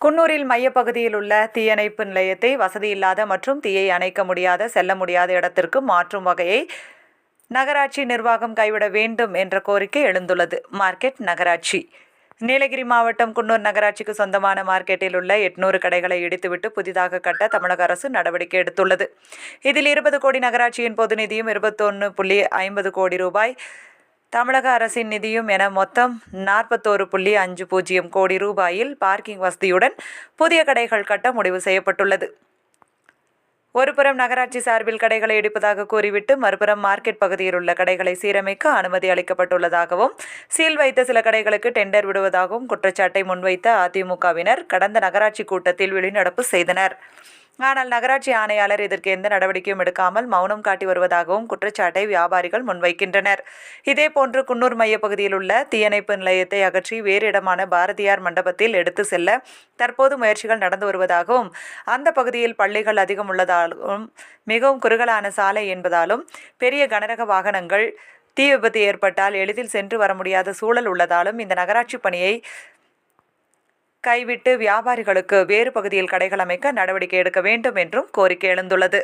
குன்னூரில் மையப்பகுதியில் உள்ள தீயணைப்பு நிலையத்தை வசதியில்லாத மற்றும் தீயை அணைக்க முடியாத செல்ல முடியாத இடத்திற்கு மாற்றும் வகையை நகராட்சி நிர்வாகம் கைவிட வேண்டும் என்ற கோரிக்கை எழுந்துள்ளது. மார்க்கெட் நகராட்சி. நீலகிரி மாவட்டம் குன்னூர் நகராட்சிக்கு சொந்தமான மார்க்கெட்டில் உள்ள எட்நூறு கடைகளை இடித்துவிட்டு புதிதாக கட்ட தமிழக அரசு நடவடிக்கை எடுத்துள்ளது. இதில் இருபது கோடி நகராட்சியின் பொது நிதியும் இருபத்தொன்று புள்ளி ஐம்பது கோடி ரூபாய் தமிழக அரசின் நிதியும் என மொத்தம் நாற்பத்தோரு புள்ளி அஞ்சு பூஜ்ஜியம் கோடி ரூபாயில் பார்க்கிங் வசதியுடன் புதிய கடைகள் கட்ட முடிவு செய்யப்பட்டுள்ளது. ஒருபுறம் நகராட்சி சார்பில் கடைகளை இடிப்பதாக கூறிவிட்டு மறுபுறம் மார்க்கெட் பகுதியில் உள்ள கடைகளை சீரமைக்க அனுமதி அளிக்கப்பட்டுள்ளதாகவும் சீல் வைத்த சில கடைகளுக்கு டெண்டர் விடுவதாகவும் குற்றச்சாட்டை முன்வைத்த அதிமுகவினர் கடந்த நகராட்சி கூட்டத்தில் வெளிநடப்பு செய்தனர். ஆனால் நகராட்சி ஆணையாளர் இதற்கு எந்த நடவடிக்கையும் எடுக்காமல் மௌனம் காட்டி வருவதாகவும் குற்றச்சாட்டை வியாபாரிகள் முன்வைக்கின்றனர். இதேபோன்று குன்னூர் மையப்பகுதியில் உள்ள தீயணைப்பு நிலையத்தை அகற்றி வேறு இடமான பாரதியார் மண்டபத்தில் எடுத்து செல்ல தற்போது முயற்சிகள் நடந்து வருவதாகவும் அந்த பகுதியில் பள்ளிகள் அதிகம் உள்ளதாலும் மிகவும் குறுகலான சாலை என்பதாலும் பெரிய கனரக வாகனங்கள் தீ விபத்து ஏற்பட்டால் எளிதில் சென்று வர முடியாத சூழல் உள்ளதாலும் இந்த நகராட்சி பணியை கைவிட்டு வியாபாரிகளுக்கு வேறு பகுதியில் கடைகள் அமைக்க நடவடிக்கை எடுக்க வேண்டும் என்றும் கோரிக்கை எழுந்துள்ளது.